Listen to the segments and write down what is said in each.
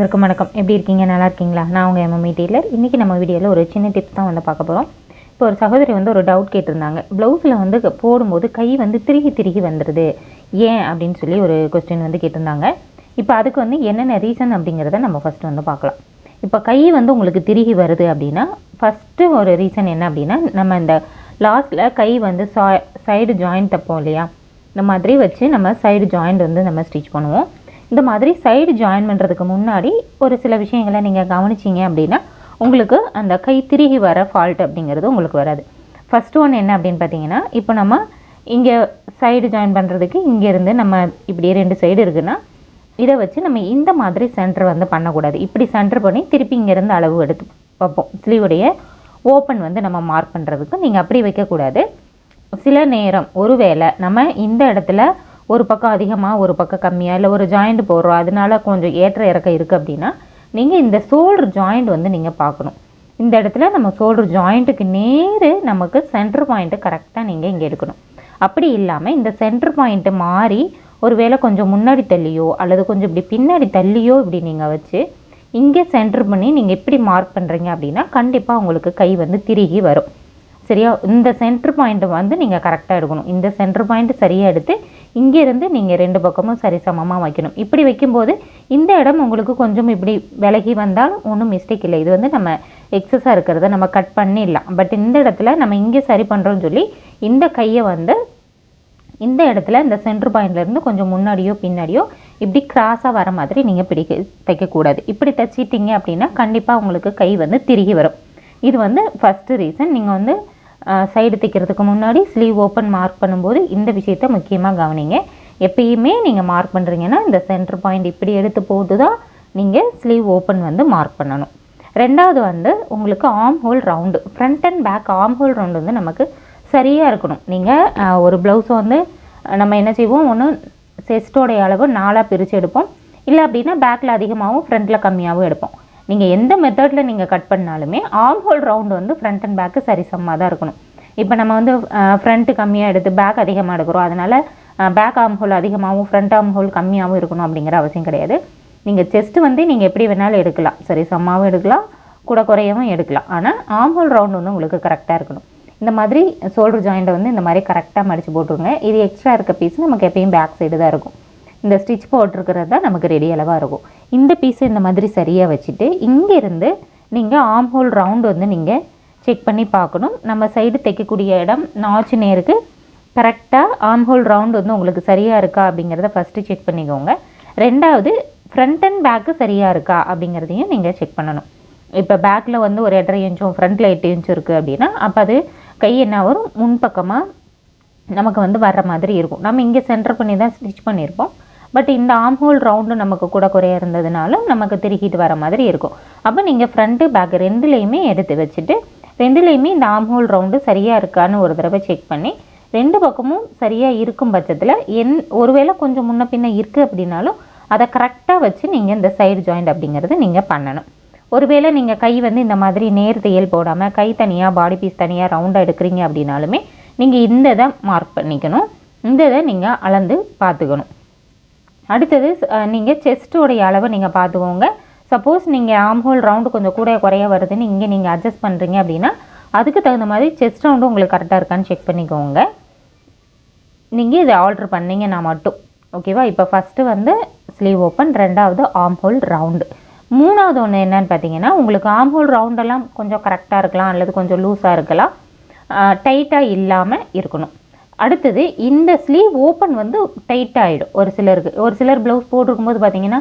அனைவருக்கும் வணக்கம். எப்படி இருக்கீங்க? நல்லா இருக்கீங்களா? நான் உங்கள் எம்எம்இ டெய்லர். இன்றைக்கி நம்ம வீடியோவில் ஒரு சின்ன டிப்ஸ் தான் வந்து பார்க்க போகிறோம் இப்போ ஒரு சகோதரி வந்து ஒரு டவுட் கேட்டிருந்தாங்க. ப்ளவுஸில் வந்து போடும்போது கை வந்து திருகி திருகி வந்துடுது ஏன் அப்படின்னு சொல்லி ஒரு கொஸ்டின் வந்து கேட்டிருந்தாங்க. இப்போ அதுக்கு வந்து என்னென்ன ரீசன் அப்படிங்கிறத நம்ம ஃபஸ்ட்டு வந்து பார்க்கலாம். இப்போ கை வந்து உங்களுக்கு திருகி வருது அப்படின்னா ஃபஸ்ட்டு ஒரு ரீசன் என்ன அப்படின்னா நம்ம இந்த லாஸ்ட்டில் கை வந்து சா சைடு ஜாயிண்ட் தப்போம் இல்லையா? இந்த மாதிரி வச்சு நம்ம சைடு ஜாயிண்ட் வந்து நம்ம ஸ்டிச் பண்ணுவோம். இந்த மாதிரி சைடு ஜாயின் பண்ணுறதுக்கு முன்னாடி ஒரு சில விஷயங்களை நீங்கள் கவனிச்சிங்க அப்படின்னா உங்களுக்கு அந்த கை திருகி வர ஃபால்ட் அப்படிங்கிறது உங்களுக்கு வராது. ஃபஸ்ட்டு ஒன் என்ன அப்படின்னு பார்த்தீங்கன்னா இப்போ நம்ம இங்கே சைடு ஜாயின் பண்ணுறதுக்கு இங்கேருந்து நம்ம இப்படி ரெண்டு சைடு இருக்குன்னா இதை வச்சு நம்ம இந்த மாதிரி சென்டர் வந்து பண்ணக்கூடாது. இப்படி சென்டர் பண்ணி திருப்பி இங்கேருந்து அளவு எடுத்து வைப்போம். ஸ்லீவுடைய ஓப்பன் வந்து நம்ம மார்க் பண்ணுறதுக்கு நீங்கள் அப்படி வைக்கக்கூடாது. சில நேரம் ஒருவேளை நம்ம இந்த இடத்துல ஒரு பக்கம் அதிகமாக ஒரு பக்கம் கம்மியாக இல்லை ஒரு ஜாயிண்ட் போடுறோம். அதனால கொஞ்சம் ஏற்ற இறக்கம் இருக்குது அப்படின்னா நீங்கள் இந்த ஷோல்டர் ஜாயிண்ட் வந்து நீங்கள் பார்க்கணும். இந்த இடத்துல நம்ம ஷோல்டர் ஜாயிண்ட்டுக்கு நேர் நமக்கு சென்டர் பாயிண்ட்டு கரெக்டாக நீங்கள் இங்கே எடுக்கணும். அப்படி இல்லாமல் இந்த சென்டர் பாயிண்ட்டு மாறி ஒருவேளை கொஞ்சம் முன்னாடி தள்ளியோ அல்லது கொஞ்சம் இப்படி பின்னாடி தள்ளியோ இப்படி நீங்கள் வச்சு இங்கே சென்டர் பண்ணி நீங்கள் எப்படி மார்க் பண்ணுறீங்க அப்படின்னா கண்டிப்பாக உங்களுக்கு கை வந்து திருகி வரும். சரியா இந்த சென்டர் பாயிண்ட்டை வந்து நீங்கள் கரெக்டாக எடுக்கணும். இந்த சென்டர் பாயிண்ட் சரியாக எடுத்து இங்கேருந்து நீங்கள் ரெண்டு பக்கமும் சரிசமமாக வைக்கணும். இப்படி வைக்கும்போது இந்த இடம் உங்களுக்கு கொஞ்சம் இப்படி விலகி வந்தாலும் ஒன்றும் மிஸ்டேக் இல்லை. இது வந்து நம்ம எக்ஸஸாக இருக்கிறத நம்ம கட் பண்ணிடலாம். பட் இந்த இடத்துல நம்ம இங்கே சரி பண்ணுறோம்னு சொல்லி இந்த கையை வந்து இந்த இடத்துல இந்த சென்டர் பாயிண்ட்லேருந்து கொஞ்சம் முன்னாடியோ பின்னாடியோ இப்படி கிராஸாக வர மாதிரி நீங்கள் பிடிக்க தைக்கக்கூடாது. இப்படி தைச்சிட்டிங்க அப்படின்னா கண்டிப்பாக உங்களுக்கு கை வந்து திருகி வரும். இது வந்து ஃபஸ்ட்டு ரீசன் நீங்கள் வந்து சைடு தைக்கிறதுக்கு முன்னாடி ஸ்லீவ் ஓப்பன் மார்க் பண்ணும்போது இந்த விஷயத்த முக்கியமாக கவனிங்க. எப்பயுமே நீங்கள் மார்க் பண்ணுறீங்கன்னா இந்த சென்டர் பாயிண்ட் இப்படி எடுத்து போட்டு தான் நீங்கள் ஸ்லீவ் ஓப்பன் வந்து மார்க் பண்ணணும். ரெண்டாவது வந்து உங்களுக்கு arm hole round front and back arm hole round வந்து நமக்கு சரியாக இருக்கணும். நீங்கள் ஒரு ப்ளவுஸை வந்து நம்ம என்ன செய்வோம்? ஒன்று செஸ்டோடைய அளவு நாலாக பிரித்து எடுப்போம். இல்லை அப்படின்னா பேக்கில் அதிகமாகவும் ஃப்ரண்ட்டில் கம்மியாகவும் எடுப்போம். நீங்கள் எந்த மெத்தடில் நீங்கள் கட் பண்ணாலுமே ஆம் ஹோல் ரவுண்டு வந்து ஃப்ரண்ட் அண்ட் பேக்கு சரிசமமாக தான் இருக்கணும். இப்போ நம்ம வந்து ஃப்ரண்ட்டு கம்மியாக எடுத்து பேக் அதிகமாக எடுக்கிறோம். அதனால் பேக் ஆம் ஹோல் அதிகமாகவும் ஃப்ரண்ட் ஆம் ஹோல் கம்மியாகவும் இருக்கணும் அப்படிங்கிற அவசியம் கிடையாது. நீங்கள் செஸ்ட்டு வந்து நீங்கள் எப்படி வேணாலும் எடுக்கலாம். சரி சம்மாவும் எடுக்கலாம் கூட குறையவும் எடுக்கலாம். ஆனால் ஆம் ஹோல் ரவுண்ட் வந்து உங்களுக்கு கரெக்டாக இருக்கணும். இந்த மாதிரி ஷோல்டர் ஜாயிண்ட்டை வந்து இந்த மாதிரி கரெக்டாக மடித்து போட்டுருங்க. இது எக்ஸ்ட்ரா இருக்க பீஸ் நமக்கு எப்பயும் பேக் சைடு தான் இருக்கும். இந்த ஸ்டிச் போட்டிருக்கிறது தான் நமக்கு ரெடி அளவாக இருக்கும். இந்த பீஸை இந்த மாதிரி சரியாக வச்சுட்டு இங்கேருந்து நீங்கள் ஆம் ஹோல் ரவுண்டு வந்து நீங்கள் செக் பண்ணி பார்க்கணும். நம்ம சைடு தைக்கக்கூடிய இடம் நாச்சு நேருக்கு கரெக்டாக ஆம் ஹோல் ரவுண்ட் வந்து உங்களுக்கு சரியாக இருக்கா அப்படிங்கிறத ஃபஸ்ட்டு செக் பண்ணிக்கோங்க. ரெண்டாவது ஃப்ரண்ட் அண்ட் பேக்கு சரியாக இருக்கா அப்படிங்கிறதையும் நீங்கள் செக் பண்ணணும். இப்போ பேக்கில் வந்து ஒரு எட்டரை இன்ச்சும் ஃப்ரண்ட்டில் எட்டு இன்ச்சும் இருக்குது அப்படின்னா அப்போ அது கை என்ன வரும்? முன்பக்கமாக நமக்கு வந்து வர்ற மாதிரி இருக்கும். நம்ம இங்கே சென்டர் பண்ணி தான் ஸ்டிச் பண்ணியிருப்போம். பட் இந்த ஆம் ஹோல் ரவுண்டு நமக்கு கூட குறைய இருந்ததுனால நமக்கு திருக்கிட்டு வர மாதிரி இருக்கும். அப்போ நீங்கள் ஃப்ரண்ட்டு பேக் ரெண்டுலேயுமே எடுத்து வச்சுட்டு ரெண்டுலேயுமே இந்த ஆம் ஹோல் ரவுண்டு சரியாக இருக்கான்னு ஒரு தடவை செக் பண்ணி ரெண்டு பக்கமும் சரியாக இருக்கும் பட்சத்தில் என் ஒருவேளை கொஞ்சம் முன்ன பின்ன இருக்குது அப்படின்னாலும் அதை கரெக்டாக வச்சு நீங்கள் இந்த சைடு ஜாயிண்ட் அப்படிங்கிறது நீங்கள் பண்ணணும். ஒருவேளை நீங்கள் கை வந்து இந்த மாதிரி நேர் தையல் போடாமல் கை தனியாக பாடி பீஸ் தனியாக ரவுண்டாக எடுக்கிறீங்க அப்படின்னாலுமே நீங்கள் இந்த இதை மார்க் பண்ணிக்கணும். இந்த இதை நீங்கள் அளந்து பார்த்துக்கணும். அடுத்தது நீங்கள் செஸ்ட்டோடைய அளவை நீங்கள் பார்த்துக்கோங்க. சப்போஸ் நீங்கள் ஆம் ஹோல் ரவுண்டு கொஞ்சம் கூட குறைய வருதுன்னு இங்கே நீங்கள் அட்ஜஸ்ட் பண்ணுறீங்க அப்படின்னா அதுக்கு தகுந்த மாதிரி செஸ்ட் ரவுண்டு உங்களுக்கு கரெக்டாக இருக்கான்னு செக் பண்ணிக்கோங்க. நீங்கள் இதை ஆர்டர் பண்ணீங்கன்னா மட்டும் ஓகேவா இப்போ ஃபஸ்ட்டு வந்து ஸ்லீவ் ஓப்பன் ரெண்டாவது ஆர்ம் ஹோல் ரவுண்டு மூணாவது ஒன்று என்னன்னு பார்த்தீங்கன்னா உங்களுக்கு ஆம் ஹோல் ரவுண்டெல்லாம் கொஞ்சம் கரெக்டாக இருக்கலாம் அல்லது கொஞ்சம் லூஸாக இருக்கலாம். டைட்டாக இல்லாமல் இருக்கணும். அடுத்தது இந்த ஸ்லீவ் ஓப்பன் வந்து டைட் ஆகிடும் ஒரு சிலருக்கு ஒரு சிலர் ப்ளவுஸ் போட்டிருக்கும்போது பார்த்தீங்கன்னா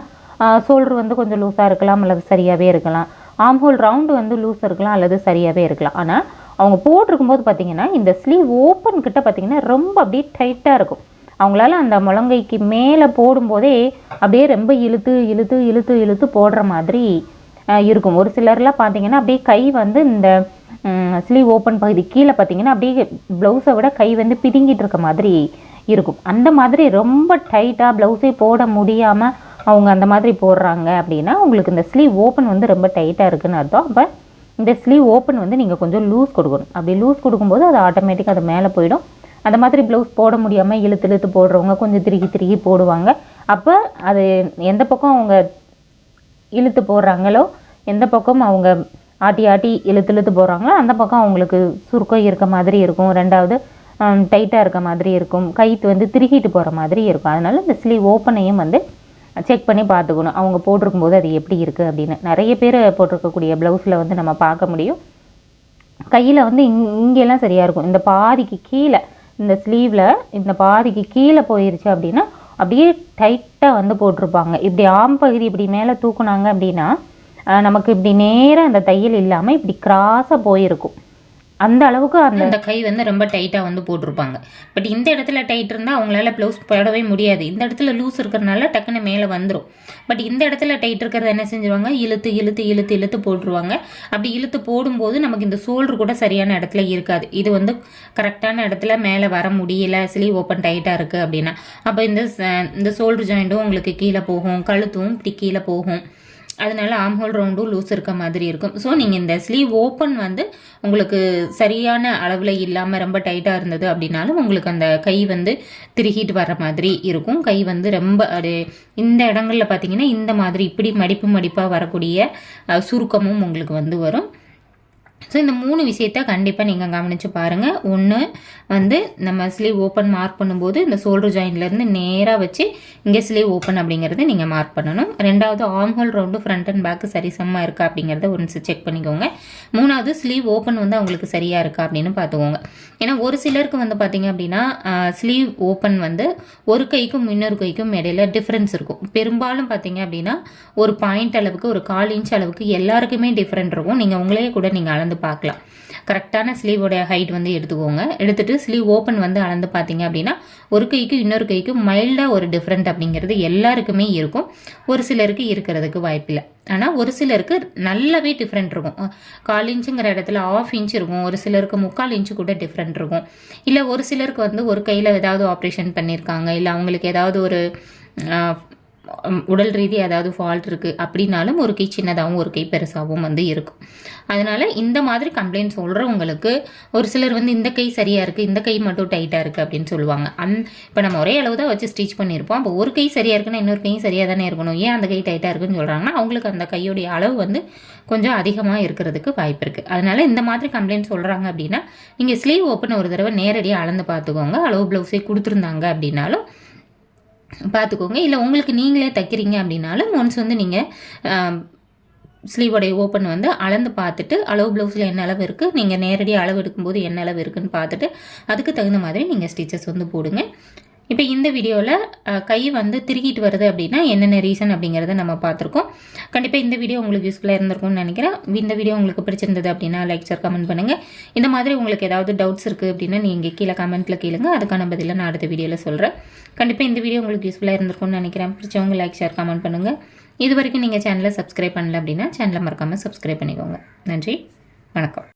ஷோல்டர் வந்து கொஞ்சம் லூஸாக இருக்கலாம் அல்லது சரியாகவே இருக்கலாம். ஆம்ஹோல் ஹோல் ரவுண்டு வந்து லூஸ் இருக்கலாம் அல்லது சரியாகவே இருக்கலாம். ஆனால் அவங்க போட்டிருக்கும்போது பார்த்தீங்கன்னா இந்த ஸ்லீவ் ஓப்பன் கிட்ட பார்த்தீங்கன்னா ரொம்ப அப்படியே டைட்டாக இருக்கும். அவங்களால அந்த முழங்கைக்கு மேலே போடும்போதே அப்படியே ரொம்ப இழுத்து இழுத்து இழுத்து இழுத்து போடுற மாதிரி இருக்கும். ஒரு சிலர்லாம் பார்த்தீங்கன்னா அப்படியே கை வந்து இந்த ஸ்லீவ் ஓப்பன் பகுதி கீழே பார்த்தீங்கன்னா அப்படியே ப்ளவுஸை விட கை வந்து பிதுங்கிட்டு இருக்க மாதிரி இருக்கும். அந்த மாதிரி ரொம்ப டைட்டாக ப்ளவுஸே போட முடியாமல் அவங்க அந்த மாதிரி போடுறாங்க அப்படின்னா உங்களுக்கு இந்த ஸ்லீவ் ஓப்பன் வந்து ரொம்ப டைட்டாக இருக்குன்னு அர்த்தம். அப்போ இந்த ஸ்லீவ் ஓப்பன் வந்து நீங்கள் கொஞ்சம் லூஸ் கொடுக்கணும். அப்படி லூஸ் கொடுக்கும்போது அது ஆட்டோமேட்டிக்காக அது மேலே போயிடும். அந்த மாதிரி ப்ளவுஸ் போட முடியாமல் இழுத்து இழுத்து போடுறவங்க கொஞ்சம் திருகி திருகி போடுவாங்க. அப்போ அது எந்த பக்கம் அவங்க இழுத்து போடுறாங்களோ எந்த பக்கம் அவங்க ஆட்டி ஆட்டி இழுத்து இழுத்து போகிறாங்களோ அந்த பக்கம் அவங்களுக்கு சுருக்கம் இருக்க மாதிரி இருக்கும். ரெண்டாவது டைட்டாக இருக்க மாதிரி இருக்கும். கைத்து வந்து திருகிட்டு போகிற மாதிரி இருக்கும். அதனால் இந்த ஸ்லீவ் ஓப்பனையும் வந்து செக் பண்ணி பார்த்துக்கணும். அவங்க போட்டிருக்கும் போது அது எப்படி இருக்குது அப்படின்னு. நிறைய பேர் போட்டிருக்கக்கூடிய ப்ளவுஸில் வந்து நம்ம பார்க்க முடியும். கையில் வந்து இங் இங்கெல்லாம் சரியாக இருக்கும். இந்த பாதிக்கு கீழே இந்த ஸ்லீவில் இந்த பாதிக்கு கீழே போயிருச்சு அப்படின்னா அப்படியே டைட்டாக வந்து போட்டிருப்பாங்க. இப்படி ஆம் பகுதி இப்படி மேலே தூக்குனாங்க அப்படின்னா நமக்கு இப்படி நேராக அந்த தையல் இல்லாமல் இப்படி கிராஸாக போயிருக்கும். அந்த அளவுக்கு அந்த அந்த கை வந்து ரொம்ப டைட்டாக வந்து போட்டிருப்பாங்க. பட் இந்த இடத்துல டைட் இருந்தால் அவங்களால ப்ளவுஸ் போடவே முடியாது. இந்த இடத்துல லூஸ் இருக்கிறனால டக்குன்னு மேலே வந்துடும் பட் இந்த இடத்துல டைட் இருக்கிறத என்ன செஞ்சுருவாங்க? இழுத்து இழுத்து இழுத்து இழுத்து போட்டுருவாங்க. அப்படி இழுத்து போடும்போது நமக்கு இந்த ஷோல்டர் கூட சரியான இடத்துல இருக்காது. இது வந்து கரெக்டான இடத்துல மேலே வர முடியல. ஸ்லீவ் ஓப்பன் டைட்டாக இருக்குது அப்படின்னா. அப்போ இந்த ச- இந்த ஷோல்டர் ஜாயிண்ட்டும் உங்களுக்கு கீழே போகும். கழுத்தும் இப்படி கீழே போகும். அதனால் ஆம்ஹோல் ரவுண்டும் லூஸ் இருக்க மாதிரி இருக்கும். ஸோ நீங்கள் இந்த ஸ்லீவ் ஓப்பன் வந்து உங்களுக்கு சரியான அளவில் இல்லாமல் ரொம்ப டைட்டாக இருந்தது அப்படின்னாலும் உங்களுக்கு அந்த கை வந்து திருகிட்டு வர மாதிரி இருக்கும். கை வந்து ரொம்ப அது இந்த இடங்களில் பார்த்தீங்கன்னா இந்த மாதிரி இப்படி மடிப்பு மடிப்பாக வரக்கூடிய சுருக்கமும் உங்களுக்கு வந்து வரும். ஸோ இந்த மூணு விஷயத்த கண்டிப்பாக நீங்கள் கவனித்து பாருங்கள் ஒன்று வந்து நம்ம ஸ்லீவ் ஓப்பன் மார்க் பண்ணும்போது இந்த ஷோல்டர் ஜாயின்லேருந்து நேராக வச்சு இங்கே ஸ்லீவ் ஓப்பன் அப்படிங்கிறத நீங்கள் மார்க் பண்ணணும். ரெண்டாவது arm hole round front and back சரிசமமாக இருக்கா அப்படிங்கிறத ஒன்ஸ் செக் பண்ணிக்கோங்க. மூணாவது ஸ்லீவ் ஓப்பன் வந்து அவங்களுக்கு சரியாக இருக்கா அப்படின்னு பார்த்துக்கோங்க. ஏன்னா ஒரு சிலருக்கு வந்து பார்த்தீங்க அப்படின்னா ஸ்லீவ் ஓப்பன் வந்து ஒரு கைக்கும் இன்னொரு கைக்கும் இடையில டிஃப்ரென்ஸ் இருக்கும். பெரும்பாலும் பார்த்தீங்க அப்படின்னா ஒரு பாயிண்ட் அளவுக்கு ஒரு கால் இன்ச் அளவுக்கு எல்லாருக்குமே டிஃப்ரெண்ட் இருக்கும். நீங்கள் உங்களையே கூட நீங்கள் அளந்து பார்க்கலாம். கரெக்டான ஸ்லீவோட ஹைட் வந்து எடுத்துக்கோங்க. எடுத்துகிட்டு ஸ்லீவ் ஓப்பன் வந்து அளந்து பார்த்தீங்க அப்படின்னா ஒரு கைக்கு இன்னொரு கைக்கு மைல்டாக ஒரு டிஃப்ரெண்ட் அப்படிங்கிறது எல்லாருக்குமே இருக்கும். ஒரு சிலருக்கு இருக்கிறதுக்கு வாய்ப்பில்லை. ஆனால் ஒரு சிலருக்கு நல்லாவே டிஃப்ரெண்ட் இருக்கும். கால் இன்ச்சுங்கிற இடத்துல ஆஃப் இன்ச் இருக்கும். ஒரு சிலருக்கு முக்கால் இன்ச்சு கூட டிஃப்ரெண்ட் இருக்கும். இல்லை ஒரு சிலருக்கு வந்து ஒரு கையில் ஏதாவது ஆப்ரேஷன் பண்ணியிருக்காங்க இல்லை அவங்களுக்கு ஏதாவது ஒரு உடல் ரீதியாக ஏதாவது ஃபால்ட் இருக்குது அப்படின்னாலும் ஒரு கை சின்னதாகவும் ஒரு கை பெருசாகவும் வந்து இருக்கும். அதனால் இந்த மாதிரி கம்ப்ளைண்ட் சொல்கிறவங்களுக்கு ஒரு சிலர் வந்து இந்த கை சரியாக இருக்குது இந்த கை மட்டும் டைட்டாக இருக்குது அப்படின்னு சொல்லுவாங்க. அந் இப்போ நம்ம ஒரே அளவு தான் வச்சு ஸ்டிச் பண்ணியிருப்போம். அப்போ ஒரு கை சரியாக இருக்குன்னா இன்னொரு கையும் சரியாக தானே இருக்கணும். ஏன் அந்த கை டைட்டாக இருக்குன்னு சொல்கிறாங்கன்னா அவங்களுக்கு அந்த கையோடைய அளவு வந்து கொஞ்சம் அதிகமாக இருக்கிறதுக்கு வாய்ப்பு இருக்குது அதனால் இந்த மாதிரி கம்ப்ளைண்ட் சொல்கிறாங்க அப்படின்னா நீங்கள் ஸ்லீவ் ஓப்பன் ஒரு தடவை நேரடியாக அளந்து பார்த்துக்கோங்க. அளவு ப்ளவுஸே கொடுத்துருந்தாங்க அப்படின்னாலும் பார்த்துக்கோங்க. இல்லை உங்களுக்கு நீங்களே தைக்கிறீங்க அப்படின்னாலும் ஒன்ஸ் வந்து நீங்கள் ஸ்லீவோடைய ஓப்பன் வந்து அளந்து பார்த்துட்டு அளவு ப்ளவுஸில் என்ன அளவு இருக்குது நீங்கள் நேரடியாக அளவு எடுக்கும்போது என்ன அளவு இருக்குதுன்னு பார்த்துட்டு அதுக்கு தகுந்த மாதிரி நீங்கள் ஸ்டிச்சஸ் வந்து போடுங்க. இப்போ இந்த வீடியோவில் கை வந்து திருகிட்டு வருது அப்படின்னா என்னென்ன ரீசன் அப்படிங்கிறத நம்ம பார்த்துருக்கோம். கண்டிப்பாக இந்த வீடியோ உங்களுக்கு யூஸ்ஃபுல்லாக இருந்திருக்கும்னு நினைக்கிறேன். இந்த வீடியோ உங்களுக்கு பிடிச்சிருந்தது அப்படின்னா லைக் சார் கமெண்ட் பண்ணுங்கள் இந்த மாதிரி உங்களுக்கு ஏதாவது டவுட்ஸ் இருக்குது அப்படின்னா நீங்கள் கீழே கமெண்ட்டில் கேளுங்க. அதுக்கான பதிலை நான் அடுத்த வீடியோவில் சொல்கிறேன் கண்டிப்பாக இந்த வீடியோ உங்களுக்கு யூஸ்ஃபுல்லாக இருந்திருக்கும்னு நினைக்கிறேன். பிடிச்சவங்க லைக் ஷேர் கமெண்ட் பண்ணுங்கள் இது வரைக்கும் நீங்கள் சேனலை சப்ஸ்கிரைப் பண்ணல அப்படின்னா சேனலை மறக்காமல் சப்ஸ்கிரைப் பண்ணிக்கோங்க. நன்றி. வணக்கம்.